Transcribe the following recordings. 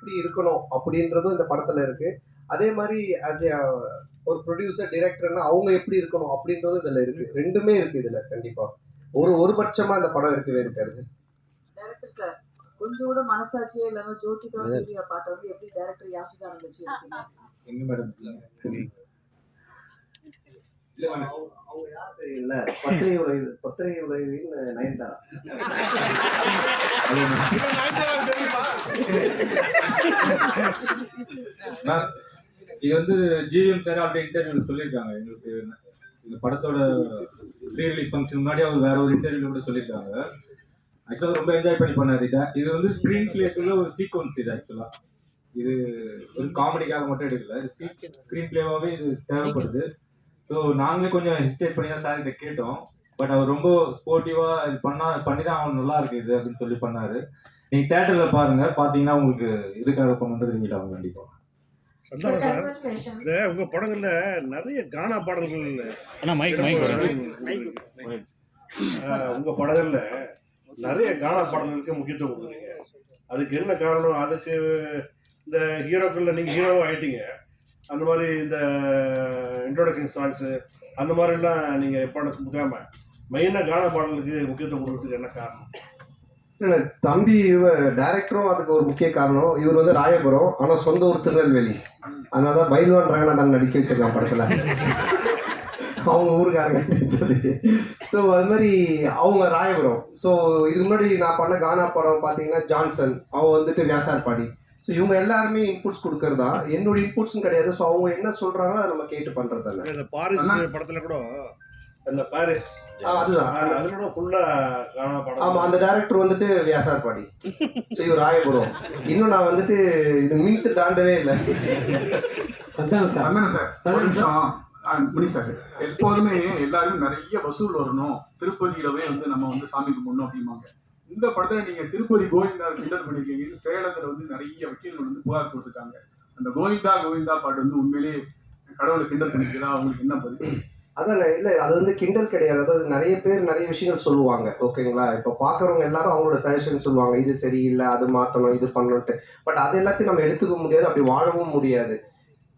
எப்படி இருக்கணும் அப்படின்றதும் இந்த படத்துல இருக்கு. அதே மாதிரி ஆஸ் ஏ ஒரு ப்ரொடியூசர் டிரெக்டர்னா அவங்க எப்படி இருக்கணும் அப்படின்றதும் இதுல இருக்கு. ரெண்டுமே இருக்கு இதுல கண்டிப்பா. ஒரு ஒரு பட்சமா இந்த படம் இருக்கவே இருக்காது டைரக்டர் சார் கொஞ்சம் கூட மனசாட்சியே இல்லாம ஜோதிகா சூர்யா பாட்டை வந்து எப்படி டைரக்டர் யாசிகா எங்க மேடம் இல்ல மேடம் அவங்க யார் தெரியல பத்திரிகை உலக பத்திரிகை உலகின் நயன்தாரா? மேம் இது வந்து ஜிவிஎம் சார் அப்படி இன்டர்வியூல சொல்லியிருக்காங்க எங்களுக்கு இந்த படத்தோட ப்ரீ ரிலீஸ் ஃபங்க்ஷன் முன்னாடி அவர் வேற ஒரு இன்டர்வியூல கூட சொல்லியிருக்காங்க ஆக்சுவலாக ரொம்ப என்ஜாய் பண்ணி பண்ணாரு இதை. இது வந்து ஸ்க்ரீன் பிளேஸ்க்குள்ள ஒரு சீக்வன்ஸ் இது ஆக்சுவலாக இது ஒரு காமெடிக்காக மட்டும் எடுக்கல. இது ஸ்க்ரீன் பிளேவாகவே இது தேவைப்படுது. ஸோ நாங்களே கொஞ்சம் ஹெசிடேட் பண்ணி தான் சார் கிட்ட கேட்டோம். பட் அவர் ரொம்ப ஸ்போர்ட்டிவாக இது பண்ணா பண்ணி தான் அவன் நல்லா இருக்கு இது அப்படின்னு சொல்லி பண்ணாரு. நீங்க தேட்டரில் பாருங்க. பார்த்தீங்கன்னா உங்களுக்கு இதுக்காக பண்ணுறது நீங்கள் அவங்க கண்டிப்பாக சந்தானம் சார் இந்த உங்க படங்கள்ல நிறைய கானா பாடல்கள் அண்ணா மைக் மைக் வரும். ஆஹ், உங்க படங்கள்ல நிறைய கானா பாடல்களுக்கு முக்கியத்துவம் கொடுக்குறீங்க. அதுக்கு என்ன காரணம்? அதுக்கு இந்த ஹீரோக்கள்ல நீங்க ஹீரோவும் ஆயிட்டீங்க. அந்த மாதிரி இந்த இன்ட்ரோடக்ஷன் சாங்ஸு அந்த மாதிரிலாம் நீங்கள் இம்பார்ட்டன்ஸ் கொடுக்காம மெயினாக கான பாடலுக்கு முக்கியத்துவம் கொடுக்கறதுக்கு என்ன காரணம்? இல்லை தம்பி டைரக்டரும் அதுக்கு ஒரு முக்கிய காரணம். இவர் வந்து ராயபுரம் ஆனால் சொந்த ஊர் திருநெல்வேலி. அதனால தான் பைல்வான் ரங்கநாதன் நடிக்க வச்சிருக்கான் படத்தில். அவங்க ஊருக்காரங்க சொல்லி. ஸோ அது மாதிரி அவங்க ராயபுரம். ஸோ இதுக்கு முன்னாடி நான் பண்ண கானா படம் பார்த்தீங்கன்னா ஜான்சன். அவன் வந்துட்டு வியாசார்பாடி ஸோ இவங்க எல்லாருமே இன்புட்ஸ் கொடுக்கறதா? என்னோட இன்புட்ஸும் கிடையாது. ஸோ அவங்க என்ன சொல்றாங்களோ அதை நம்ம கேட்டு பண்றது தானே. இந்த பாரிஸ் படத்துல கூட இந்த பாரிஸ் ஆ, அதுதான். அது- அதுல கூட ஃபுல்லா கானா ஆமா பாடம் அந்த டைரக்டர் வந்துட்டு வியாசார்பாடி ஸோ இவர் ராயபுரம். இன்னும் நான் வந்துட்டு இது மின்ட்டு தாண்டவே இல்லை. சந்தானம் சார். சார். நிமிஷம். ஆ, முனி சார். எப்போதுமே எல்லாரும் நிறைய வசூல் வரணும். திருப்பதியிலவே வந்து நம்ம வந்து சாமி கும்பிடணும் அப்படிம்பாங்க. இந்த படத்துல நீங்க திருப்பதி கோவிந்தா கிண்டல் பண்ணிருக்கீங்கன்னு சேலத்துல வந்து நிறைய வக்கீல்கள் வந்து புகார் கொடுத்துருக்காங்க. அந்த கோவிந்தா கோவிந்தா பாட்டு வந்து உண்மையிலேயே கடவுளை கிண்டல் பண்ணிக்கிறதா அவங்களுக்கு என்ன பதில்? அதான் இல்லை அது வந்து கிண்டல் கிடையாது. அதாவது நிறைய பேர் நிறைய விஷயங்கள் சொல்லுவாங்க. ஓகேங்களா? இப்போ பார்க்குறவங்க எல்லாரும் அவங்களோட சஜஷன் சொல்லுவாங்க. இது சரியில்லை அது மாற்றணும் இது பண்ணணுன்ட்டு பட் அது எல்லாத்தையும் நம்ம எடுத்துக்க முடியாது அப்படி வாழவும் முடியாது.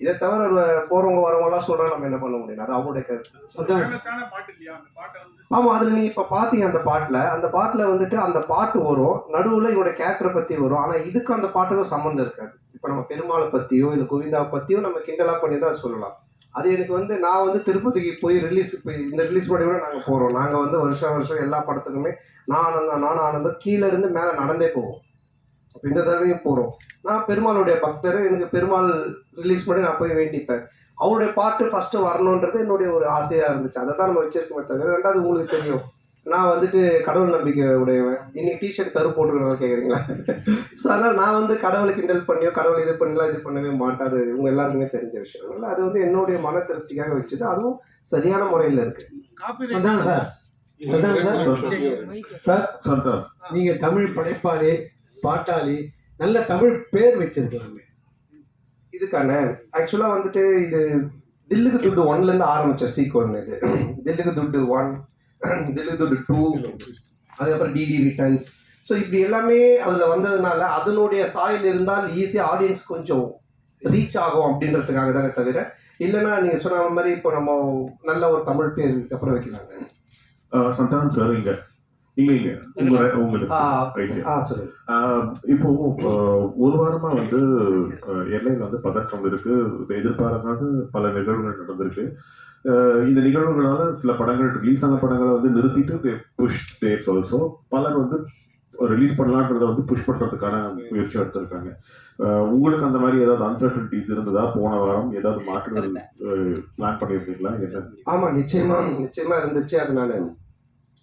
இதை தவிர போறவங்க வரவங்கலாம் சொல்றாங்க நம்ம என்ன பண்ண முடியும்? அது அவங்களுடைய கருத்து. ஆமா அதுல நீங்க இப்ப பாத்தீங்க அந்த பாட்டுல? அந்த பாட்டுல வந்துட்டு அந்த பாட்டு வரும் நடுவுல இவரோட கேரக்டரை பத்தி வரும் ஆனா இதுக்கும் அந்த பாட்டுக்கும் சம்மந்தம் இருக்காது. இப்ப நம்ம பெருமாளை பத்தியோ இல்ல கோவிந்தாவை பத்தியோ நம்ம கிண்டலா பண்ணி தான் சொல்லலாம். அது எனக்கு வந்து நான் வந்து திருப்பதிக்கு போய் ரிலீஸ் இப்போ இந்த ரிலீஸ் பண்ணி கூட நாங்கள் போகிறோம் நாங்கள் வந்து வருஷம் வருஷம் எல்லா படத்துக்குமே நான் ஆனந்தம் நான் ஆனந்தம் கீழே இருந்து மேலே நடந்தே போவோம். இந்த தடவையும் போகிறோம் நான் பெருமாளுடைய பக்தர். எனக்கு பெருமாள் ரிலீஸ் பண்ணி நான் போய் வேண்டிப்பேன். அவருடைய பாட்டு ஃபர்ஸ்ட் வரணுன்றது என்னுடைய ஒரு ஆசையா இருந்துச்சு. அதை தான் நம்ம வச்சிருக்கோமே தவிர ரெண்டாவது உங்களுக்கு தெரியும். நான் வந்துட்டு கடவுள் நம்பிக்கை உடையவன். இன்னைக்கு டிஷர்ட் கரு போட்டுருக்கனால கேட்குறீங்களா ஸோ அதனால் நான் வந்து கடவுளை கிண்டல் பண்ணியோ கடவுள் இது பண்ணலாம் இது பண்ணவே மாட்டேன் அது உங்க எல்லாருக்குமே தெரிஞ்ச விஷயம். அதனால அது வந்து என்னுடைய மன திருப்திக்காக வச்சது. அதுவும் சரியான முறையில் இருக்கு. Santhanam sir? Sir? Sir Santhosh நீங்க தமிழ் படைப்பாளி. பாட்டாளி நல்ல தமிழ் பேர் வச்சிருக்கலாமே இதுக்கான ஆக்சுவலாக வந்துட்டு இது தில்லுக்கு துட்டு ஒன்லேருந்து ஆரம்பிச்ச சீக்வல் இது. தில்லுக்கு துட்டு ஒன் தில்லுக்கு துட்டு டூ அதுக்கப்புறம் டிடி ரிட்டர்ன்ஸ் ஸோ இப்படி எல்லாமே அதில் வந்ததுனால அதனுடைய சாயல் இருந்தால் ஈஸியாக ஆடியன்ஸ் கொஞ்சம் ரீச் ஆகும் அப்படின்றதுக்காக தானே தவிர இல்லைன்னா நீங்கள் சொன்ன மாதிரி இப்போ நம்ம நல்ல ஒரு தமிழ் பேர் இதுக்கப்புறம் வைக்கலாங்க. சந்தானம் சார் இங்க. இங்க உங்க உங்களுக்கு இப்போ ஒரு வாரமா வந்து எல்லையில வந்து பதற்றம் இருக்கு. எதிர்பாராத பல நிகழ்வுகள் நடந்திருக்கு. இந்த நிகழ்வுகளால சில படங்கள் ரிலீஸ் ஆன படங்களை வந்து நிறுத்திட்டு புஷ் டேட்ஸ் ஆல்சோ பலர் வந்து ரிலீஸ் பண்ணலான்றத வந்து புஷ் பண்றதுக்கான முயற்சி எடுத்திருக்காங்க. உங்களுக்கு அந்த மாதிரி ஏதாவது அன்சர்டன்டிஸ் இருந்ததா? போன வாரம் ஏதாவது மாற்றுகள் பிளான் பண்ணியிருந்தீங்களா? ஆமாம் நிச்சயமாக நிச்சயமாக இருந்துச்சு. அது நான்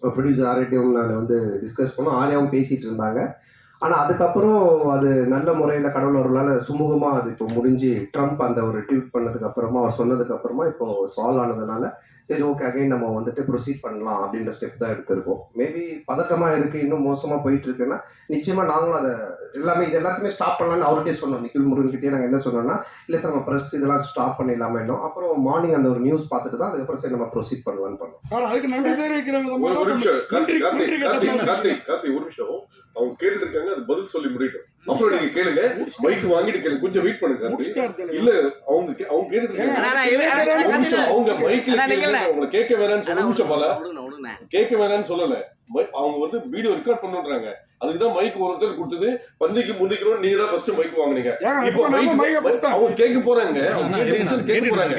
ப்ரொடியூசர் ஆர்டியும் நான் வந்து டிஸ்கஸ் பண்ணோம். ஆர்யாவும் பேசிகிட்டு இருந்தாங்க. ஆனால் அதுக்கப்புறம் அது நல்ல முறையில் கடவுள் அவர்களால் சுமூகமாக அது இப்போ முடிஞ்சு ட்ரம்ப் அந்த ஒரு ட்வீட் பண்ணதுக்கு அப்புறமா அவர் சொன்னதுக்கு அப்புறமா இப்போ சால்வ் ஆனதுனால சரி ஓகே அகைன் நம்ம வந்துட்டு ப்ரொசீட் பண்ணலாம் அப்படின்ற ஸ்டெப் தான் எடுத்திருக்கோம். மேபி பதட்டமாக இருக்குது இன்னும் மோசமாக போயிட்டு இருக்குன்னா நிச்சயமாக நாங்களும் அதை எல்லாமே இது எல்லாத்தையுமே ஸ்டாப் பண்ணலாம்னு அவர்கிட்டே சொன்னோம். நிக்கில் முருகன்கிட்டயே நாங்கள் என்ன சொன்னோம்னா இல்லை சார் நம்ம ப்ரெஸ் இதெல்லாம் ஸ்டாப் பண்ணிடலாமா இன்னும் அப்புறம் மார்னிங் அந்த ஒரு நியூஸ் பார்த்துட்டு தான் அதுக்கப்புறம் சரி நம்ம ப்ரொசீட் பண்ணலாம்னு பண்ணோம். அதுக்கு நன்றி தெரிவிக்கிற விதமா ஒரு ஒரு நிமிஷம். அவங்க கேட்டுட்டு இருக்காங்க அது பதில் சொல்லி முடியட்டும். அப்புறம் நீங்க கேளுங்க. மைக் வாங்கிட்டு கேளுங்க. கொஞ்சம் வெயிட் பண்ணுங்க. இல்ல அவங்க அவங்க நிமிஷம் அவங்க மைக்ல கேளுங்க. அவங்களை கேட்க வேணாம்னு சொல்ல. நிமிஷம் போல. கேட்க வேணாம்னு சொல்லல. அவங்க வந்து வீடியோ ரெக்கார்ட் பண்ணுன்றாங்க. அதுக்கு தான் மைக் ஒருத்தர் கொடுத்தது பந்திக்கு முந்திக்கிறோம் நீங்க தான் ஃபர்ஸ்ட் மைக் வாங்குனீங்க இப்போ கொடுத்தோம். அவங்க கேட்க போறாங்க. கேட்க போறாங்க.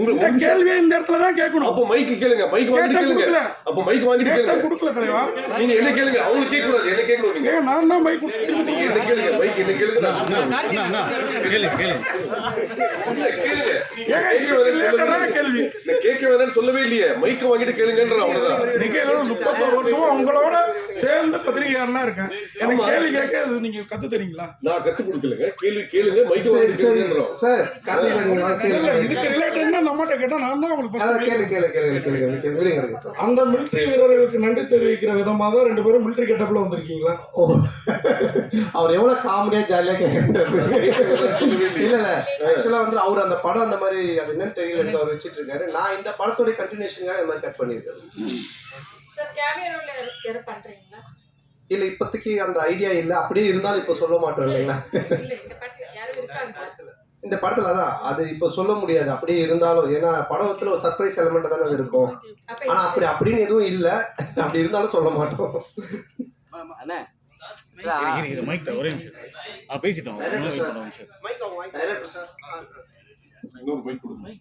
உங்களுக்கு. கேள்வியை இந்த இடத்துல தான் கேட்கணும். அப்போ மைக் கேளுங்க. மைக் வாங்கிட்டு கேட்டா கேளுங்க. அப்போ மைக் வாங்கிட்டு கேட்டா கேளுங்க. கொடுக்கல தலைவா. நீங்க என்ன கேளுங்க? அவங்க கேட்க கூடாது என்ன கேட்கணும் நீங்க? நான் தான் மைக் நீங்க என்ன கேளுங்க? மைக் என்ன கேளுங்க? கேளுங்க இல்லையே. கேள்வி. நான் கேட்க வேணாம்னு சொல்லவே இல்லையே. மைக் வாங்கிட்டு கேளுங்கன்ற அவ்வளவுதான். நீங்க ஏதோ முப்பத்தோரு வருஷமா உங்களோட சேர்ந்து பத்திரிகையாளனா இருக்கேன் எனக்கு. கேள்வி கேட்க அது நீங்க கத்து தரீங்களா? நான் கத்து கொடுக்கலங்க. கேள்வி கேளுங்க மைக் சரி வாங்கிட்டு சரி. இதுக்கு ரிலேட்டட் அந்த அம்மாட்ட கேட்டா நான் தான் உங்களுக்கு கேளு கேளு கேளு கேளு அந்த மிலிட்டரி வீரர்களுக்கு நன்றி தெரிவிக்கிற விதமா தான் ரெண்டு பேரும் மிலிட்டரி கெட்டப்ல வந்திருக்கீங்களா? ஓ. அவர் எவ்வளவு காமெடியா ஜாலியா கேட்கிறாரு இல்ல இல்ல. ஆக்சுவலா வந்து அவர் அந்த படம் அந்த மாதிரி அது என்னன்னு தெரியல அவர் வச்சிட்டு இருக்காரு நான் இந்த படத்தோட கண்டினியூஷனுக்காக இந்த மாதிரி கட் பண்ணியிருக்கேன். சார் கேமியோ ரோல்ல யாரும் பண்றீங்களா? இல்ல இப்போதைக்கு அந்த ஐடியா இல்ல. அப்படியே இருந்தாலும் இப்போ சொல்ல மாட்டோம் இல்லைங்களா? இல்ல இந்த படத்துல யாரும் இருக்காங்களா இந்த படத்துல. தான் அது இப்போ சொல்ல முடியாது. அப்படியே இருந்தாலும் ஏன்னா படத்துல ஒரு சர்ப்ரைஸ் எலமெண்ட் தானே அது இருக்கும். ஆனா அப்படி அப்படின்னு எதுவும் இல்ல. அப்படி இருந்தாலும் சொல்ல மாட்டோம். ஒரே நிமிஷம். பேசிட்டோம்.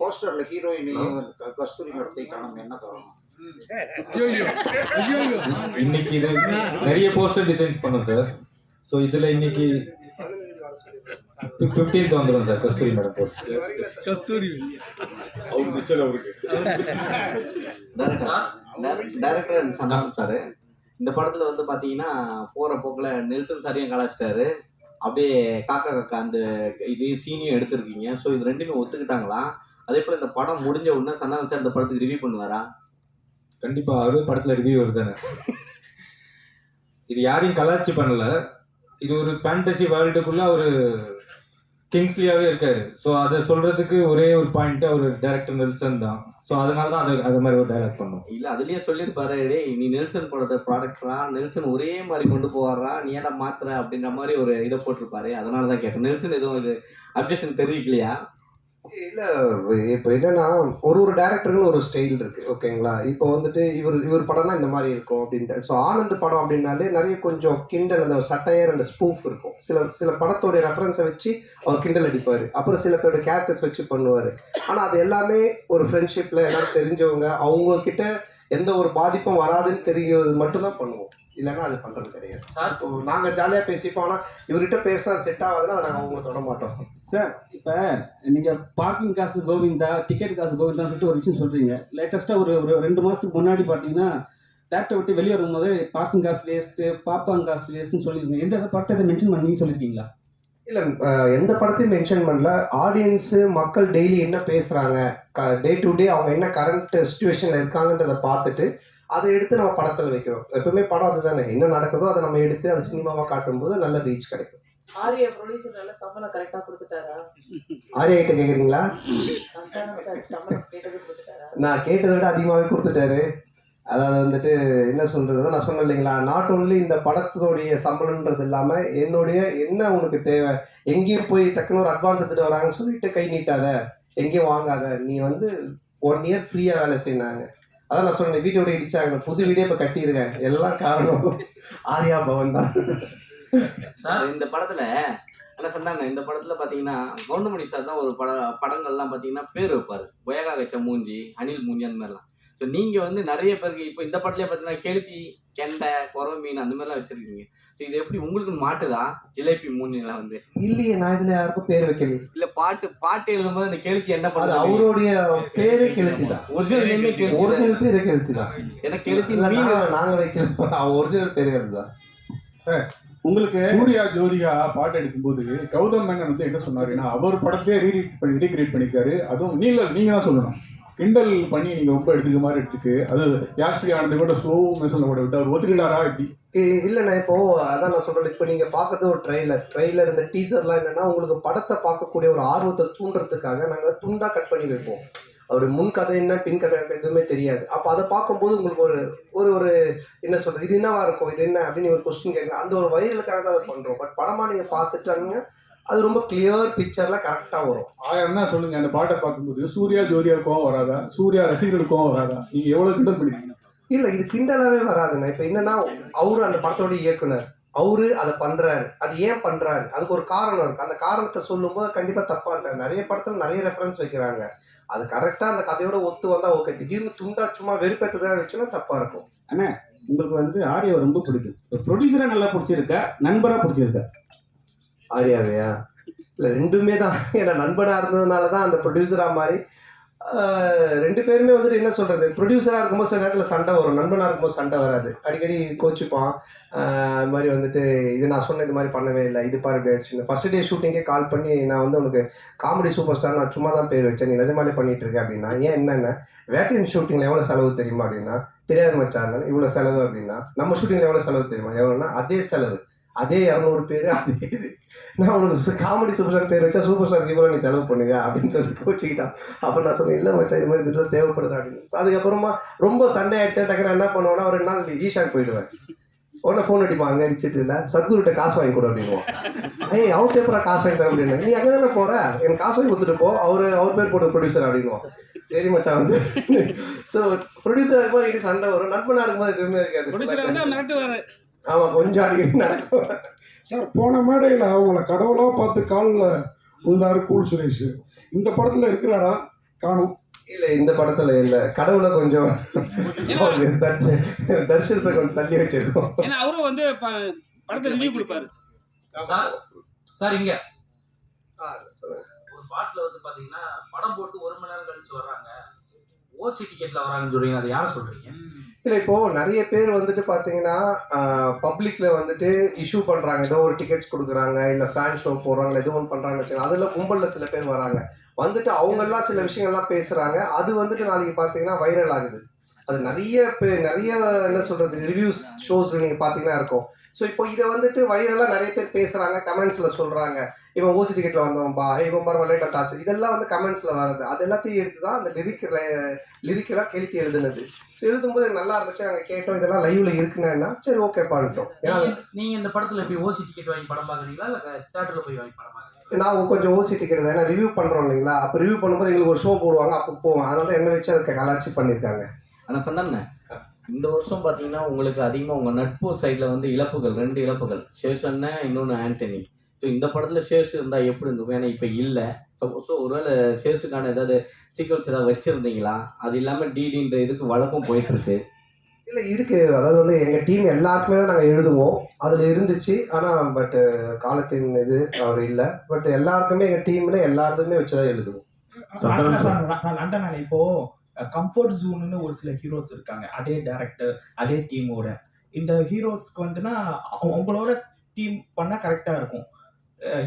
போஸ்டர்ல ஹீரோயினையும் கஸ்தூரி நடத்தை காணும். என்ன காரணம் இன்னைக்கு இது நிறைய போஸ்டர் டிசைன்ஸ் பண்ணோம் சார் ஸோ இதுல இன்னைக்கு ஃபிஃப்டீன்த் வந்துடும் சார் கஸ்தூரி மேடம் அவருக்கு. Director Santhanam sir. இந்த படத்துல வந்து பாத்தீங்கன்னா போற போக்குல நெல்சன் சாரையும் கலாச்சிட்டாரு. அப்படியே காக்கா காக்கா அந்த இது சீனியும் எடுத்திருக்கீங்க. ஸோ இது ரெண்டுமே ஒத்துக்கிட்டாங்களா? அதே போல இந்த படம் முடிஞ்ச உடனே சந்தானம் சார் இந்த படத்துக்கு ரிவ்யூ பண்ணுவாரா? கண்டிப்பா அவரு படத்துல ரிவ்யூ வருதானே இது யாரையும் கலாச்சி பண்ணல. இது ஒரு ஃபேண்டசி வேர்ல்டுக்குள்ள ஒரு கிங்ஸ்லியாவே இருக்காரு. ஸோ அதை சொல்றதுக்கு ஒரே ஒரு பாயிண்ட் அவர் டேரக்டர் நெல்சன் தான். ஸோ அதனால தான் அது அது மாதிரி ஒரு டைலாக் பண்ணும். இல்ல அதுலயே சொல்லியிருப்பாரு டே நீ நெல்சன் படத்தை ப்ராடக்ட்ரா நெல்சன் ஒரே மாதிரி கொண்டு போவாரா? நீ ஏன்டா மாத்துற? அப்படின்ற மாதிரி ஒரு இதை போட்டிருப்பாரு. அதனால தான் கேட்டேன். நெல்சன் எதுவும் இது அப்ஜெக்ஷன் தெரிவிக்கலையா? இல்லை இப்போ என்னன்னா ஒரு ஒரு டேரக்டருக்குன்னு ஒரு ஸ்டைல் இருக்கு ஓகேங்களா இப்போ வந்துட்டு இவர் இவர் படம்னா இந்த மாதிரி இருக்கும் அப்படின்ட்டு. ஸோ ஆனந்த் படம் அப்படின்னாலே நிறைய கொஞ்சம் கிண்டல் அந்த சட்டையர் அந்த ஸ்பூஃப் இருக்கும். சில சில படத்தோடைய ரெஃபரன்ஸை வச்சு அவர் கிண்டல் அடிப்பார். அப்புறம் சில பேரோட கேரக்டர்ஸ் வச்சு பண்ணுவார். ஆனால் அது எல்லாமே ஒரு ஃப்ரெண்ட்ஷிப்பில் எல்லாரும் தெரிஞ்சவங்க அவங்கக்கிட்ட எந்த ஒரு பாதிப்பும் வராதுன்னு தெரிகிறது மட்டும்தான் பண்ணுவோம். இல்லைன்னா அது பண்ணுறது கிடையாது. இப்போ நாங்கள் ஜாலியாக பேசிப்போம். ஆனால் இவர்கிட்ட பேசினா செட் ஆகாதுன்னா அதை நாங்கள் அவங்கள தொட மாட்டோம். சார் இப்போ நீங்கள் பார்க்கிங் காசு கோவிந்தா டிக்கெட் காசு கோவிந்தான்னு சொல்லிட்டு ஒரு விஷயம் சொல்கிறீங்க லேட்டஸ்ட்டாக ஒரு ஒரு ரெண்டு மாதத்துக்கு முன்னாடி பார்த்தீங்கன்னா தேட்டரை விட்டு வெளியே வரும்போது பார்க்கிங் காசு வேஸ்ட்டு பாப்பாங் காசு வேஸ்ட்டுன்னு சொல்லியிருக்கீங்க எந்த படத்தை இதை மென்ஷன் பண்ணி சொல்லியிருக்கீங்களா இல்லை எந்த படத்தையும் மென்ஷன் பண்ணல. ஆடியன்ஸு மக்கள் டெய்லி என்ன பேசுகிறாங்க டே டு டே அவங்க என்ன கரண்ட் சுச்சுவேஷனில் இருக்காங்கன்றதை பார்த்துட்டு அதை எடுத்து நம்ம படத்தில் வைக்கிறோம். எப்பவுமே படம் அதுதானே. என்ன நடக்குதோ அதை நம்ம எடுத்து அது சினிமாவாக காட்டும்போது நல்ல ரீச் கிடைக்கும். ஆர்யா ப்ரொடியூசர் நல்ல சம்பளம் கரெக்டா கொடுத்துட்டாரா? ஆரியா கிட்ட நான் கேட்டதை விட அதிகமாகவே கொடுத்துட்டாரு. அதாவது வந்துட்டு என்ன சொல்கிறது நான் சொன்னேன் இல்லைங்களா நாட் ஓன்லி இந்த படத்தோடைய சம்பளம்ன்றது இல்லாமல் என்னுடைய என்ன உனக்கு தேவை? எங்கேயும் போய் டக்குன்னு ஒரு அட்வான்ஸ் எடுத்துட்டு வராங்கன்னு சொல்லிட்டு கை நீட்டாத எங்கேயும் வாங்காத. நீ வந்து ஒன் இயர் ஃப்ரீயாக வேலை செய்யினாங்க அதான் நான் சொன்னேன் வீட்டோட இடிச்சாங்க புது வீடே இப்போ கட்டியிருக்கேன் எல்லாம் காரணம் ஆர்யா பவன் தான். இந்த படத்துல என்ன சொன்னாங்க இந்த படத்துல பாத்தீங்கன்னா கவுண்டமணி சார் தான் ஒரு பட படங்கள்லாம் பாத்தீங்கன்னா பேர் வைப்பாரு. ஒயகா வச்ச மூஞ்சி அனில் மூஞ்சி அந்த மாதிரிலாம். ஸோ நீங்க வந்து நிறைய பேருக்கு இப்போ இந்த படத்துலயே பாத்தீங்கன்னா கெளுத்தி கெண்டை குறவை மீன் அந்த மாதிரிலாம் வச்சிருக்கீங்க. இது எப்படி உங்களுக்கு மாட்டுதா? ஜிலேபி மூஞ்சிலாம் வந்து. இல்லையே நான் இதில் யாருக்கும் பேர் வைக்கல இல்ல பாட்டு பாட்டு எழுதும்போது அந்த கெளுத்தி என்ன பண்ணுது அவருடைய பேரே கெளுத்தி தான் ஒரிஜினல் நேமே கெளுத்தி ஒரிஜினல் பேரே கெளுத்தி தான் ஏன்னா நான் நாங்க வைக்கல அவன் ஒரிஜினல் பேரே அதுதான் உங்களுக்கு சூர்யா ஜோதிகா பாட்டு எடுக்கும்போது கௌதம் மேனன் வந்து என்ன சொன்னாருன்னா அவர் படத்தையே ரீரீட் பண்ணி ரீக்ரியேட் பண்ணிருக்காரு அதுவும் நீங்க நீங்க தான் சொல்லணும். கிண்டல் பண்ணி நீங்க ரொம்ப எடுத்துக்க மாதிரி எடுத்துக்கு. அது யாஸ்ரி ஆனந்த் கூட ஸ்லோ மெசன்ல கூட விட்டு அவர் ஒத்துக்கிட்டாரா இப்படி இல்லைண்ணா இப்போ அதான் நான் சொல்றேன். இப்போ நீங்க பார்க்குறது ஒரு ட்ரெய்லர் ட்ரெய்லர் இந்த டீசர்லாம் என்னன்னா உங்களுக்கு படத்தை பார்க்கக்கூடிய ஒரு ஆர்வத்தை தூண்டுறதுக்காக நாங்க துண்டா கட் பண்ணி வைப்போம். அவருடைய முன் கதை என்ன பின் கதை எதுவுமே தெரியாது. அப்போ அதை பார்க்கும்போது உங்களுக்கு ஒரு ஒரு ஒரு என்ன சொல்றது? இது என்னவா இருக்கும்? இது என்ன அப்படின்னு ஒரு கொஸ்டின் கேட்குறாங்க அந்த ஒரு வயதுக்காக தான் அதை பண்றோம். பட் படமா நீங்க பார்த்துட்டாங்க அது ரொம்ப கிளியர் பிக்சர்ல கரெக்டா வரும். ஆயிரம் என்ன சொல்லுங்க? அந்த பாட்டை பார்க்கும்போது சூர்யா ஜோதியாவுக்கும் வராதா? சூர்யா ரசிகர்களுக்கும் வராதா? நீங்க எவ்வளவு கிண்டல் பண்ணிருக்கீங்க இல்ல இது கிண்டலாவே வராதுண்ணா. இப்போ என்னன்னா அவரு அந்த படத்தோட இயக்குனர். அவரு அதை பண்றாரு. அது ஏன் பண்றாரு? அதுக்கு ஒரு காரணம் இருக்கு. அந்த காரணத்தை சொல்லும்போது கண்டிப்பா தப்பா இருக்காது. நிறைய படத்துல நிறைய ரெஃபரன்ஸ் வைக்கிறாங்க. அது கரெக்டா அந்த கதையோட ஒத்து வந்தா ஓகே திடீர்னு துண்டா சும்மா வெறுப்பேற்றதாக வச்சுன்னா தப்பா இருக்கும். உங்களுக்கு வந்து ஆடியோ ரொம்ப பிடிக்கும். ப்ரொடியூசரா நல்லா பிடிச்சிருக்கா? நண்பரா பிடிச்சிருக்கா? ஆரியாவையா? இல்ல ரெண்டுமே தான். ஏன்னா நண்பனா இருந்ததுனால தான் அந்த ப்ரொடியூசரா மாதிரி ரெண்டு பேருமே வந்துட்டு என்ன சொல்றது? ப்ரொடியூசராக இருக்கும்போது சில நேரத்தில் சண்டை வரும். நண்பனாக இருக்கும்போது சண்டை வராது. அடிக்கடி கோச்சுப்பான். அது மாதிரி வந்துட்டு இது நான் சொன்ன இது மாதிரி பண்ணவே இல்லை. இது பாரு இப்படி ஆயிடுச்சுன்னு. ஃபர்ஸ்ட் டே ஷூட்டிங்கே கால் பண்ணி நான் வந்து உனக்கு காமெடி சூப்பர் ஸ்டார் நான் சும்மா தான் பேர் வச்சேன். நீ நிஜமாலே பண்ணிட்டு இருக்க அப்படின்னா ஏன் என்னென்ன? வேட்டையன் ஷூட்டிங்ல எவ்வளோ செலவு தெரியுமா அப்படின்னா தெரியாத மச்சான். இவ்வளோ செலவு அப்படின்னா நம்ம ஷூட்டிங்ல எவ்வளோ செலவு தெரியுமா? எவ்வளோன்னா அதே செலவு. அதே இரநூறு பேர் அதே இது. நான் உனக்கு காமெடி சூப்பர் ஸ்டார் பேர் வச்சா சூப்பர் ஸ்டார் இவ்வளோ நீ செலவு பண்ணுங்க அப்படின்னு சொல்லி கோச்சிக்கிட்டான். அப்போ நான் சொன்னேன் இல்லை மச்சான் இது மாதிரி இதுல தேவைப்படுது அப்படின்னு. அதுக்கப்புறமா ரொம்ப சண்டை ஆயிடுச்சா. டக்குனு என்ன பண்ணுவேன்னா ஒரு ரெண்டு நாள் ஈஷாக்கு போயிடுவேன். உடனே ஃபோன் அடிப்பான் அங்கே அடிச்சிட்டு இல்லை சத்குருட்ட காசு வாங்கி கொடு அப்படின்னுவோம் ஏய் அவர் பேப்பரா காசு வாங்கி அப்படின்னு நீ அங்கே தானே போற? எனக்கு காசு வாங்கி கொடுத்துட்டு போ. அவர் அவர் பேர் போட்டு ப்ரொடியூசர் அப்படின்னுவோம் சரி மச்சான் வந்து. ஸோ ப்ரொடியூசர் இருக்கும்போது சண்டை வரும். நண்பனா இருக்கும்போது எதுவுமே இருக்காது. ஆமா கொஞ்சம் அடிக்கடி நடக்கும் சார் போன மேடையில் அவங்கள கடவுளாக பார்த்து காலில் விழுந்தாரு கூல் சுரேஷ். இந்த படத்தில் இருக்கிறாரா? காணும். இல்ல இந்த படத்துல இல்ல. கடவுளை கொஞ்சம் தர்ஷனத்தை கொஞ்சம் தள்ளி வச்சிருக்கோம். ஏன்னா அவரும் வந்து ப- படத்தை ரிவ்யூ கொடுப்பாரு. சார் சார் இங்க. ஒரு பாட்டுல வந்து பாத்தீங்கன்னா படம் போட்டு ஒரு மணி நேரம் கழிச்சு வர்றாங்க. ஓசி டிக்கெட்ல வராங்கன்னு சொல்றீங்க அதை யார சொல்றீங்க? இல்ல இப்போ நிறைய பேர் வந்துட்டு பாத்தீங்கன்னா பப்ளிக்ல வந்துட்டு இஷ்யூ பண்றாங்க. ஏதோ ஒரு டிக்கெட்ஸ் கொடுக்குறாங்க இல்ல ஃபேன் ஷோ போடுறாங்க ஏதோ ஒன்று பண்றாங்கன்னு வச்சுக்கோங்க. அதுல கும்பல்ல சில பேர் வராங்க. வந்துட்டு அவங்க எல்லாம் சில விஷயங்கள்லாம் பேசுறாங்க. அது வந்துட்டு நாளைக்கு பாத்தீங்கன்னா வைரல் ஆகுது. அது நிறைய நிறைய என்ன சொல்றது ரிவ்யூஸ் ஷோஸ் நீங்க பாத்தீங்கன்னா இருக்கும். ஸோ இப்போ இதை வந்துட்டு வைரலா நிறைய பேர் பேசுறாங்க கமெண்ட்ஸ்ல சொல்றாங்க. இவன் ஓசி டிக்கெட்ல வந்தவன்பா? இவன் பாரு விளையாட்ட டார்ச்சர் இதெல்லாம் வந்து கமெண்ட்ஸ்ல வருது அது எல்லாத்தையும் எடுத்து தான் அந்த லிரிக் லிரிக்கெல்லாம் கெளுத்தி எழுதுனது. ஸோ எழுதும்போது நல்லா இருந்துச்சு. நாங்கள் கேட்டோம் இதெல்லாம் லைவ்ல இருக்குன்னா சரி ஓகே பண்ணிட்டோம் ஏன்னா நீங்க- நீங்க இந்த படத்துல எப்படி ஓசி டிக்கெட் வாங்கி படம் பாக்குறீங்களா இல்ல தியேட்டர்ல போய் வாங்கி படம் நான் கொஞ்சம் ஓசி டிக்கெட் தான். ஏன்னா ரிவ்யூ பண்றோம் இல்லைங்களா? அப்போ ரிவ்யூ பண்ணும்போது எங்களுக்கு ஒரு ஷோ போடுவாங்க. அப்போ போவோம். அதனால தான் என்ன வச்சு அதுக்கு கலாச்சி பண்ணியிருக்காங்க ஆனால் சந்தானே இந்த வருஷம் பார்த்தீங்கன்னா உங்களுக்கு அதிகமாக உங்கள் நட்பு சைடில் வந்து இழப்புகள் ரெண்டு இழப்புகள். சேஷன்னா இன்னொன்று ஆண்டனி. ஸோ இந்த படத்தில் சேஷ் இருந்தால் எப்படி இருந்திருக்கும் ஏன்னா இப்போ இல்லை. ஸோ ஸோ ஒருவேளை சேஷுக்கான ஏதாவது சீக்வன்ஸ் ஏதாவது வச்சுருந்தீங்களா? அது இல்லாமல் டிடின்ற இதுக்கு வழக்கம் போயிட்டுருக்கு. இல்லை இருக்கு. அதாவது வந்து எங்கள் டீம் எல்லாருக்குமே தான் நாங்கள் எழுதுவோம். அதில் இருந்துச்சு. ஆனால் பட் காலத்தின் இது அவர் இல்லை. பட் எல்லாருக்குமே எங்கள் டீமில் எல்லாருக்குமே வச்சு தான் எழுதுவோம். சந்தானம் சார். லண்டனால இப்போ கம்ஃபர்ட் ஜோன்னு ஒரு சில ஹீரோஸ் இருக்காங்க. அதே டேரக்டர் அதே டீமோட இந்த ஹீரோஸ்க்கு வந்துன்னா அவங்களோட டீம் பண்ணால் கரெக்டாக இருக்கும்.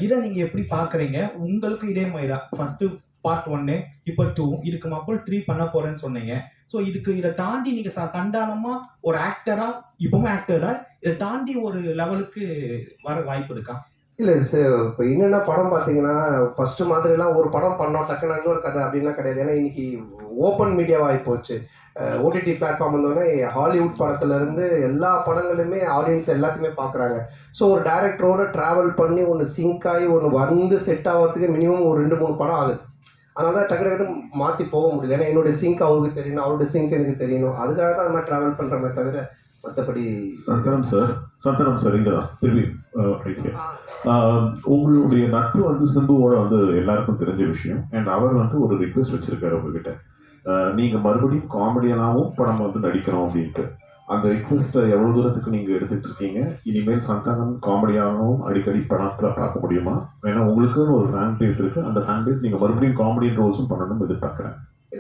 இதை நீங்கள் எப்படி பார்க்குறீங்க உங்களுக்கு இதே மாதிரி தான். ஃபஸ்ட்டு பார்ட் ஒன்று இப்போ டூ இதுக்கு மக்கள் த்ரீ பண்ண போகிறேன்னு சொன்னீங்க. ஸோ இதுக்கு இதை தாண்டி நீங்கள் ச- சண்டாளமா ஒரு ஆக்டராக இப்போவும் ஆக்டராக இதை தாண்டி ஒரு லெவலுக்கு வர வாய்ப்பு இருக்கா? இல்லை சார் இப்போ என்னென்ன படம் பார்த்தீங்கன்னா ஃபஸ்ட்டு மாதிரிலாம் ஒரு படம் பண்ணோம் டக்குன்னு இன்னொரு கதை அப்படின்லாம் கிடையாது. ஏன்னா இன்னைக்கு ஓப்பன் மீடியாவாகி போச்சு. ஓடிடி பிளாட்ஃபார்ம் வந்தோடனே ஹாலிவுட் படத்துலேருந்து எல்லா படங்களுமே ஆடியன்ஸ் எல்லாத்தையுமே பார்க்குறாங்க ஸோ ஒரு டேரக்டரோட ட்ராவல் பண்ணி ஒன்று சிங்க் ஆகி ஒன்று வந்து செட் ஆகிறதுக்கு மினிமம் ஒரு ரெண்டு மூணு படம் ஆகுது. அதனால தான் டக்கு டக்குனு மாற்றி போக முடியல. ஏன்னா என்னுடைய சிங்க் அவருக்கு தெரியணும் அவருடைய சிங்க் எனக்கு தெரியணும். அதுக்காக தான் அது மாதிரி ட்ராவல் பண்ணுறமே தவிர மற்றபடி சந்தனம் சார் சந்தனம் சார் இங்கே தான் திரும்பி உங்களுடைய நட்பு வந்து சிம்புவோட வந்து எல்லாருக்கும் தெரிஞ்ச விஷயம். அண்ட் அவர் வந்து ஒரு ரிக்வெஸ்ட் வச்சிருக்காரு உங்ககிட்ட. நீங்கள் மறுபடியும் காமெடியனாகவும் படம் வந்து நடிக்கணும் அப்படின்ட்டு. அந்த ரிக்வெஸ்ட்டை எவ்வளோ தூரத்துக்கு நீங்கள் எடுத்துகிட்டு இருக்கீங்க? இனிமேல் சந்தானம் காமெடியாகவும் அடிக்கடி படத்தில் பார்க்க முடியுமா? ஏன்னா உங்களுக்குன்னு ஒரு ஃபேன் பேஸ் இருக்குது அந்த ஃபேன் பேஸ் நீங்கள் மறுபடியும் காமெடி ரோல்ஸும் பண்ணணும்னு எதிர்பார்க்குறேன்.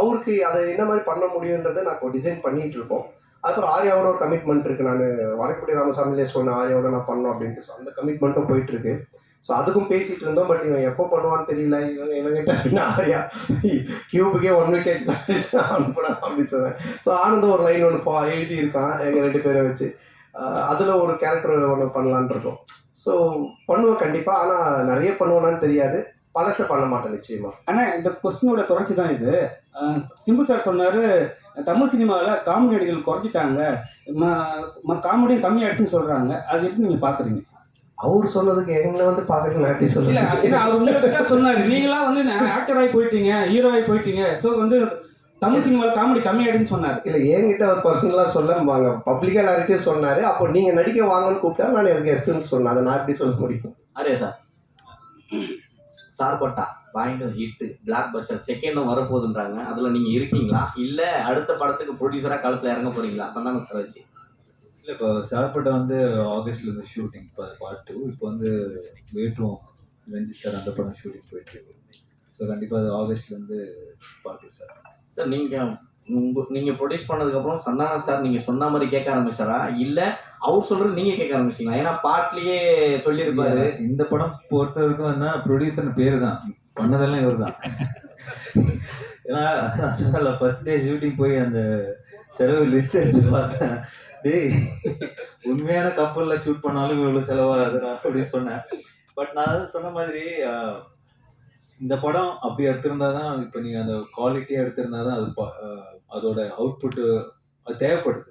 அவருக்கு அதை என்ன மாதிரி பண்ண முடியுன்றதை நான் இப்போ டிசைன் பண்ணிட்டு இருக்கோம். அப்புறம் ஆர்யாவோட ஒரு கமிட்மெண்ட் இருக்குது நான் வடக்குடி ராமசாமிலே சொன்ன ஆர்யாவோட நான் பண்ணோம் அப்படின்ட்டு ஸோ அந்த கமிட்மெண்ட்டும் போயிட்டு இருக்கு. ஸோ அதுக்கும் பேசிட்டு இருந்தோம். பட் இவன் எப்போ பண்ணுவான்னு தெரியல. இவன் இவங்கிட்ட அப்படின்னா ஆர்யா கியூபுக்கே ஒன் விக்கெட் அனுப்புனா அப்படின்னு சொன்னேன் ஸோ ஆனந்தம் ஒரு லைன் ஒன்று ஃபா எழுதி இருக்கான் எங்கள் ரெண்டு பேரை வச்சு. அதில் ஒரு கேரக்டர் ஒன்று பண்ணலான் இருக்கோம். ஸோ பண்ணுவேன் கண்டிப்பாக ஆனால் நிறைய பண்ணுவேனான்னு தெரியாது. பழசை பண்ண மாட்டேன் நிச்சயமாக ஆனால் இந்த கொஸ்டினோட தொடர்ச்சி தான் இது சிம்பு சார் சொன்னார் தமிழ் சினிமாவில் காமெடி நடிகர்கள் குறைச்சிட்டாங்க காமெடியும் கம்மியாகிடுச்சுன்னு சொல்கிறாங்க அது எப்படி நீங்கள் பார்க்குறீங்க அவர் சொன்னதுக்கு எங்களை வந்து பார்க்கறது நான் எப்படி இல்ல சொல்லுவேன் ஏன்னா அவர் சொன்னாரு. நீங்களாம் வந்து ஆக்டர் ஆகி போயிட்டீங்க ஹீரோ ஆகி போயிட்டீங்க. ஸோ வந்து தமிழ் சினிமாவில் காமெடி கம்மியாயிடுச்சுன்னு சொன்னார். இல்லை என்கிட்ட அவர் பர்சனலாக சொல்ல வாங்க. பப்ளிக்காக எல்லார்கிட்டயும் சொன்னார். அப்போ நீங்கள் நடிக்க வாங்கன்னு கூப்பிட்டா நான் எனக்கு எஸ்ன்னு சொன்னேன். அதை நான் எப்படி சொல்ல முடியும்? அரே சார் சார்பட்டா பயங்கர ஹிட்டு பிளாக் பஸ்டர் செகண்டும் வரப்போகுதுன்றாங்க. அதில் நீங்கள் இருக்கீங்களா? இல்லை அடுத்த படத்துக்கு ப்ரொடியூசராக களத்தில் இறங்க போறீங்களா? சந்தானம் சார் வச்சு. இல்லை இப்போ சார்பட்டா வந்து ஆகஸ்ட்ல இருந்து ஷூட்டிங் இப்போ பார்ட் டூ இப்போ வந்து வேட்டும் ரஞ்சித் சார் அந்த படம் ஷூட்டிங் போயிட்டு இருக்கு. ஸோ கண்டிப்பாக அது ஆகஸ்ட்லேருந்து பார்ட் டூ சார். சார் நீங்கள் நீங்கள் ப்ரொடியூஸ் பண்ணதுக்கப்புறம் சந்தானம் சார் நீங்கள் சொன்ன மாதிரி கேட்க ஆரம்பிச்சாரா? இல்லை அவர் சொல்கிறது நீங்கள் கேட்க ஆரம்பிச்சிங்களா? ஏன்னா பாட்லேயே சொல்லியிருப்பாரு. இந்த படம் பொறுத்த வரைக்கும் என்ன ப்ரொடியூசர் பேர் தான் பண்ணதெல்லாம் இவர் தான் ஏன்னா சொன்னல ஃபர்ஸ்ட் டே ஷூட்டிங் போய் அந்த செலவு லிஸ்ட் எடுத்து பார்த்தேன். டேய் உண்மையான கப்பலில் ஷூட் பண்ணாலும் இவ்வளோ செலவாகுதுடா அப்படின்னு சொன்னேன். பட் நான் சொன்ன மாதிரி இந்த படம் அப்படி எடுத்திருந்தா தான் இப்போ நீங்கள் அந்த குவாலிட்டியாக எடுத்திருந்தா தான் அது ப- அதோட அவுட்புட்டு அது தேவைப்படுது.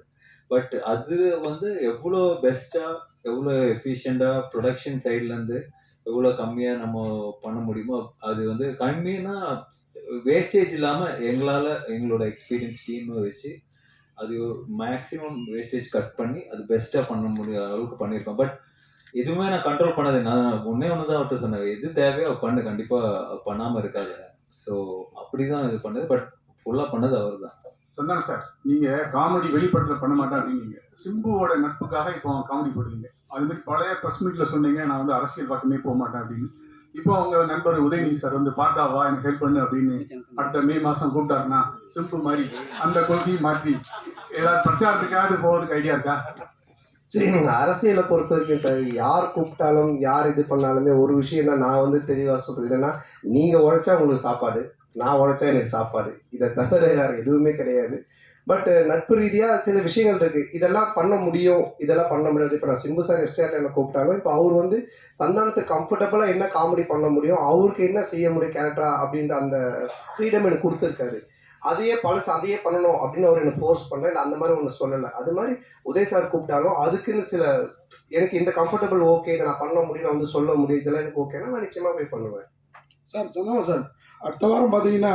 பட் அது வந்து எவ்வளோ பெஸ்ட்டாக எவ்வளோ எஃபிஷியண்டாக ப்ரொடக்ஷன் சைட்லேருந்து எவ்வளோ கம்மியாக நம்ம பண்ண முடியுமோ அது வந்து கம்மின்னா வேஸ்டேஜ் இல்லாமல் எங்களால் எங்களோட எக்ஸ்பீரியன்ஸ் டீமை வச்சு அது மேக்ஸிமம் வேஸ்டேஜ் கட் பண்ணி அது பெஸ்ட்டாக பண்ண முடிய அளவுக்கு பண்ணியிருக்கோம். பட் எதுவுமே நான் கண்ட்ரோல் பண்ணது நான் ஒன்றே ஒன்று தான் அவர்கிட்ட சொன்னேன். எது தேவையோ அவர் பண்ணு. கண்டிப்பாக பண்ணாமல் இருக்காது. ஸோ அப்படி தான் இது பண்ணது. பட் ஃபுல்லாக பண்ணது அவர் தான் சொன்னாங்க சார். நீங்கள் காமெடி வெளிப்படத்தில் பண்ண மாட்டேன் அப்படின்னீங்க. சிம்புவோட நட்புக்காக இப்போ காமெடி போடுறீங்க அது மாதிரி பழைய ப்ரெஸ் மீட்டில் சொன்னீங்க நான் வந்து அரசியல் பக்கமே போக மாட்டேன் அப்படின்னு. இப்போ உங்க நண்பர் உதயநிதி சார் வந்து பார்த்தா வா எனக்கு ஹெல்ப் பண்ணு அப்படின்னு அடுத்த மே மாசம் கூப்பிட்டாருன்னா சிம்பு மாதிரி அந்த கொள்கையை மாற்றி ஏதாவது பிரச்சாரத்துக்காவது போகிறதுக்கு ஐடியா இருக்கா? அரசியலை பொறுத்த வரைக்கும் சார் யார் கூப்பிட்டாலும் யார் இது பண்ணாலுமே ஒரு விஷயம் தான் நான் வந்து தெளிவாக சொல்றது. என்னன்னா நீங்கள் உழைச்சா உங்களுக்கு சாப்பாடு நான் உழைச்சா எனக்கு சாப்பாடு. இதை தவிர வேறு எதுவுமே கிடையாது. பட் நட்பு ரீதியாக சில விஷயங்கள் இருக்குது இதெல்லாம் பண்ண முடியும். இதெல்லாம் பண்ண முடியாது. இப்போ நான் சிம்பு சார் எஸ்டிஆர் என்ன கூப்பிட்டாலும் இப்போ அவர் வந்து சந்தானத்துக்கு கம்ஃபர்டபுளாக என்ன காமெடி பண்ண முடியும்? அவருக்கு என்ன செய்ய முடியும் கேரக்டரா அப்படின்ற அந்த ஃப்ரீடம் எனக்கு கொடுத்துருக்காரு. அதையே பழசு அதையே பண்ணணும் அப்படின்னு அவர் எனக்கு ஃபோர்ஸ் பண்ணல. இல்லை அந்த மாதிரி ஒன்று சொல்லலை. அது மாதிரி உதய் சார் கூப்பிட்டாலும் அதுக்குன்னு சில எனக்கு இந்த கம்ஃபர்டபுள் ஓகே இதை நான் பண்ண முடியும் வந்து சொல்ல முடியும். இதெல்லாம் எனக்கு ஓகேனா நான் நிச்சயமாக போய் பண்ணுவேன். சார் சந்தானம் சார் அடுத்த வாரம் பார்த்தீங்கன்னா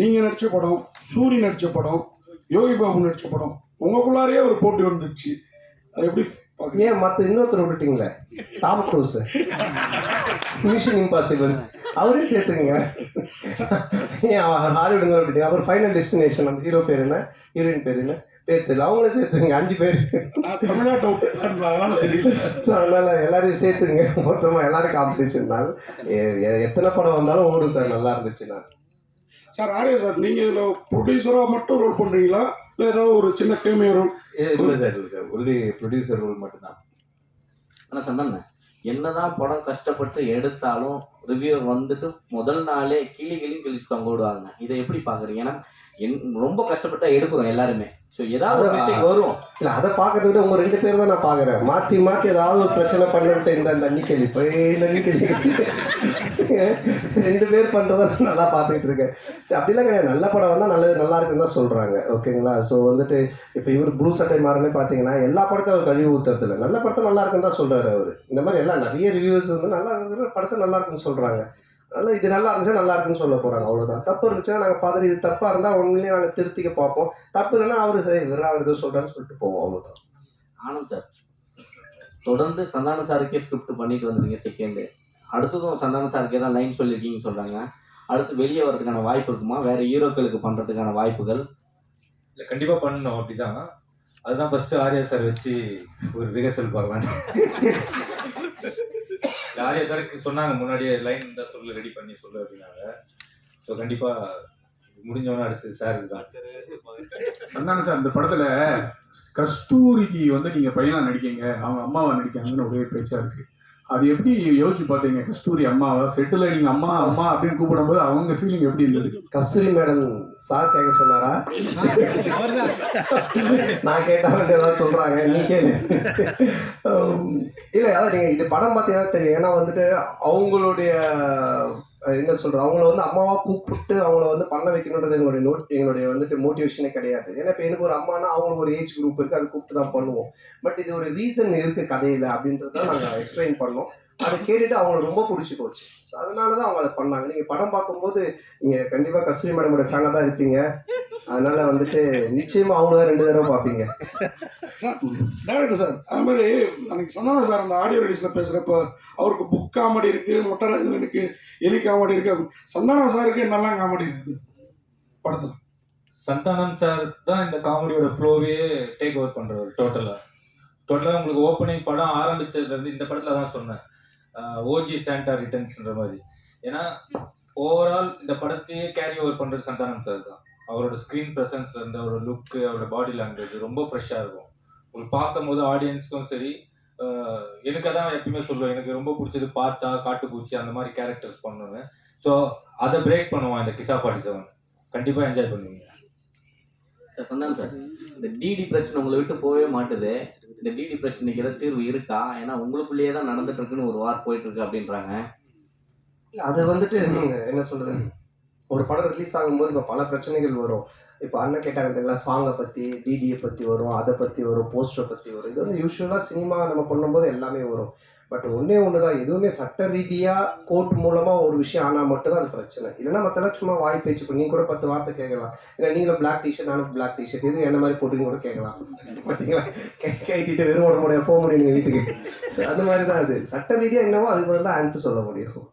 நீங்கள் நடித்த படம் சூரி நடித்த படம் யோகி பாபு நடித்த படம் உங்களுக்குள்ளாரே ஒரு போட்டி வந்துருச்சு அது எப்படி? ஏன் மற்ற இன்னொருத்தர் விட்டுட்டீங்களே? டாம் க்ரூஸ் மிஷன் இம்பாசிபிள் அவரே சேர்த்துங்க ஏன் ஹாலிவுட் விட்டுட்டீங்க அவர் ஃபைனல் டெஸ்டினேஷன் அந்த ஹீரோ பேர் என்ன? ஹீரோயின் பேர் என்ன? பேர் தெரியல. அவங்களே சேர்த்துங்க அஞ்சு பேர். நான் தமிழ்நாட்டை ஸோ அதனால எல்லாரையும் சேர்த்துங்க மொத்தமாக எல்லாரும் காம்படிஷன் தான் எத்தனை படம் வந்தாலும் ஓடும் சார். நல்லா இருந்துச்சுன்னா. சார் ஆரியா சார் நீங்கள் இதில் ப்ரொடியூசராக மட்டும் ரோல் பண்ணுறீங்களா இல்லை ஏதாவது ஒரு சின்ன கேமியோ ரோல் இல்லை சார் இல்லை சார். ஒன்லி ப்ரொடியூசர் ரோல் மட்டும்தான். ஆனால் சந்தானே என்னதான் படம் கஷ்டப்பட்டு எடுத்தாலும் ரிவ்யூவர் வந்துட்டு முதல் நாளே கிளி கிளி கிழிச்சு தொங்க விடுவாங்க. இதை எப்படி பார்க்குறீங்க? ஏன்னா என் ரொம்ப கஷ்டப்பட்டு எடுக்கிறோம் எல்லாருமே. ஸோ ஏதாவது மிஸ்டேக் வரும். இல்லை அதை பார்க்கறத விட உங்கள் ரெண்டு பேர் தான் நான் பார்க்குறேன். மாற்றி மாற்றி ஏதாவது ஒரு பிரச்சனை பண்ணிவிட்டு இந்த இந்த அன்னிக்கலி போய் இந்த அன்னிக்கலி ரெண்டு பேர் பண்ணுறத நான் நல்லா பார்த்துக்கிட்டு இருக்கேன். சரி அப்படிலாம் கிடையாது. நல்ல படம் வந்தால் நல்லது நல்லா இருக்குன்னு தான் சொல்கிறாங்க ஓகேங்களா? ஸோ வந்துட்டு இப்போ இவர் ப்ளூ சட்டை மாறனே பார்த்தீங்கன்னா எல்லா படத்தையும் அவர் கழுவி ஊற்றுறதில்ல நல்ல படத்தை நல்லா இருக்குன்னு தான் சொல்கிறாரு அவர். இந்த மாதிரி எல்லாம் நிறைய ரிவ்யூஸ் வந்து நல்லா இருக்கிற படத்தை நல்லா இருக்குன்னு சொல்கிறாங்க அதனால இது நல்லா இருந்துச்சா நல்லா இருக்குன்னு சொல்ல போறாங்க. அவ்வளவுதான். தப்பு இருந்துச்சுன்னா நாங்கள் பதறி இது தப்பா இருந்தா உண்மையிலேயே நாங்கள் திருத்திக்க பார்ப்போம். தப்பு இல்லைன்னா அவரு சரி இவர் அவர் ஏதோ சொல்றாருன்னு சொல்லிட்டு போவோம். அவ்வளவுதான். ஆனந்த் சார் தொடர்ந்து சந்தான சாருக்கே ஸ்கிரிப்ட் பண்ணிட்டு வந்துருங்க செகண்டு அடுத்ததும் சந்தான சாருக்கே தான் லைன் சொல்லியிருக்கீங்கன்னு சொல்கிறாங்க அடுத்து வெளியே வரதுக்கான வாய்ப்பு இருக்குமா? வேற ஹீரோக்களுக்கு பண்ணுறதுக்கான வாய்ப்புகள்? இல்லை கண்டிப்பாக பண்ணணும் அப்படிதான். அதுதான் ஃபர்ஸ்ட் ஆர்யா சார் வச்சு ஒரு ரிஹர்சல் பார்க்கலாம் ஆர்யா சாருக்கு சொன்னாங்க முன்னாடியே லைன் இருந்தால் சொல்லு ரெடி பண்ணி சொல்லு அப்படின்னாங்க. ஸோ கண்டிப்பாக முடிஞ்சவொன்னே அடுத்து சார் தான் சந்தானம் சார் அந்த படத்தில் கஸ்தூரிக்கு வந்து நீங்கள் பையனாக நடிக்கீங்க அவங்க அம்மாவை நடிக்காங்கன்னு ஒரே பேச்சாக இருக்குது அது எப்படி யோசிச்சு பார்த்தீங்க? கஸ்தூரி அம்மாவா செட்டில் நீங்க அம்மா அம்மா அப்படின்னு கூப்பிடும்போது அவங்க ஃபீலிங் எப்படி இருந்தது? கஸ்தூரி மேடம் சார் கேட்க சொன்னாரா? நான் கேட்டாலும் ஏதாவது சொல்றாங்க நீ கேளு. உம், இல்ல அதான் நீங்க இது படம் பார்த்தீங்கன்னா தெரியும். ஏன்னா வந்துட்டு அவங்களுடைய என்ன சொல்றது? அவங்கள வந்து அம்மாவா கூப்பிட்டு அவங்கள வந்து பண்ண வைக்கணுன்றது எங்களுடைய நோட் எங்களுடைய வந்துட்டு மோட்டிவேஷனே கிடையாது. ஏன்னா இப்போ எனக்கு ஒரு அம்மானா அவங்களுக்கு ஒரு ஏஜ் குரூப் இருக்கு அது கூப்பிட்டு தான் பண்ணுவோம். பட் இது ஒரு ரீசன் இருக்கு கதையில அப்படின்றத நாங்கள் எக்ஸ்பிளைன் பண்ணோம். அதை கேட்டுட்டு அவங்களுக்கு ரொம்ப பிடிச்சி போச்சு. ஸோ அதனால தான் அவங்க அதை பண்ணாங்க. நீங்கள் படம் பார்க்கும்போது நீங்கள் கண்டிப்பாக கஸ்தூரி மேடமோட ஃபேனாக தான் இருப்பீங்க. அதனால வந்துட்டு நிச்சயமாக அவங்க தான் ரெண்டு தடவை பார்ப்பீங்க. டேரக்டர் சார் அது மாதிரி அன்னைக்கு சொன்னாங்க சார் அந்த ஆடியோ ரிலீஸில் பேசுகிறப்ப அவருக்கு புக் காமெடி இருக்குது மொட்டராஜனுக்கு எலி காமெடி இருக்குது சந்தானம் சாருக்கு நல்லா காமெடி இருக்குது படத்தில். சந்தானம் சார் தான் இந்த காமெடியோட ஃப்ளோவே டேக் ஓவர் பண்ணுறாரு டோட்டலாக டோட்டலாக உங்களுக்கு ஓப்பனிங் படம் ஆரம்பிச்சதுலேருந்து இந்த படத்தில் தான் சொன்னேன். ஓஜி சாண்டா ரிட்டர்ன்ஸ்ன்ற மாதிரி. ஏன்னா ஓவரால் இந்த படத்தையே கேரி ஓவர் பண்ணுறது சந்தானம் சார் தான். அவரோட ஸ்க்ரீன் ப்ரெசன்ஸ் இருந்து அவரோட லுக்கு அவரோட பாடி லாங்குவேஜ் ரொம்ப ஃப்ரெஷ்ஷாக இருக்கும். பார்க்கும்போது ஆடியன்ஸ்க்கும் சரி எனக்கு அதான் எப்பயுமே சொல்லுவேன் எனக்கு ரொம்ப பிடிச்சது பார்த்தா காட்டுப்பூச்சி அந்த மாதிரி கேரக்டர்ஸ் பண்ணணும்னு. ஸோ அதை பிரேக் பண்ணுவான் இந்த கிசா ஃபார்ட்டி செவன் கண்டிப்பாக என்ஜாய் பண்ணுவீங்க சார் சார் இந்த டிடி பிரச்சனை உங்களை விட்டு போகவே மாட்டுது. இந்த டிடி பிரச்சனைக்கு ஏதாவது தீர்வு இருக்கா? ஏன்னா உங்களுக்குள்ளேயே தான் நடந்துட்டு இருக்குன்னு ஒரு வார் போயிட்டு இருக்கு அப்படின்றாங்க. இல்ல, அது வந்துட்டு என்ன சொல்றது? ஒரு படம் ரிலீஸ் ஆகும்போது இப்போ பல பிரச்சனைகள் வரும். இப்போ அண்ணன் கேட்டாங்க தெரியுங்களா? சாங்கை பற்றி டிடியை பற்றி வரும் அதை பற்றி வரும் போஸ்டரை பற்றி வரும். இது வந்து யூஸ்வலாக சினிமா நம்ம பண்ணும்போது எல்லாமே வரும். பட் ஒன்றே ஒன்று தான் எதுவுமே சட்ட ரீதியாக கோர்ட் மூலமாக ஒரு விஷயம் ஆனால் மட்டும்தான் அது பிரச்சனை. இல்லைன்னா மற்றெல்லாம் சும்மா வாய் பேச்சு நீங்கள் கூட பத்து வார்த்தை கேட்கலாம். இல்லை நீங்களும் பிளாக் டிஷர்ட் நானும் பிளாக் டிஷர்ட் இது என்ன மாதிரி போட்டுங்க கூட கேட்கலாம். பார்த்தீங்களா கே- கேட்டிட்டு வெறும் உடம்பு முடியாது போக முடியும் நீங்கள் வீட்டுக்கு. அது மாதிரி தான் அது. சட்ட ரீதியாக என்னவோ அதுக்கு வந்து ஆன்சர் சொல்ல முடியும்.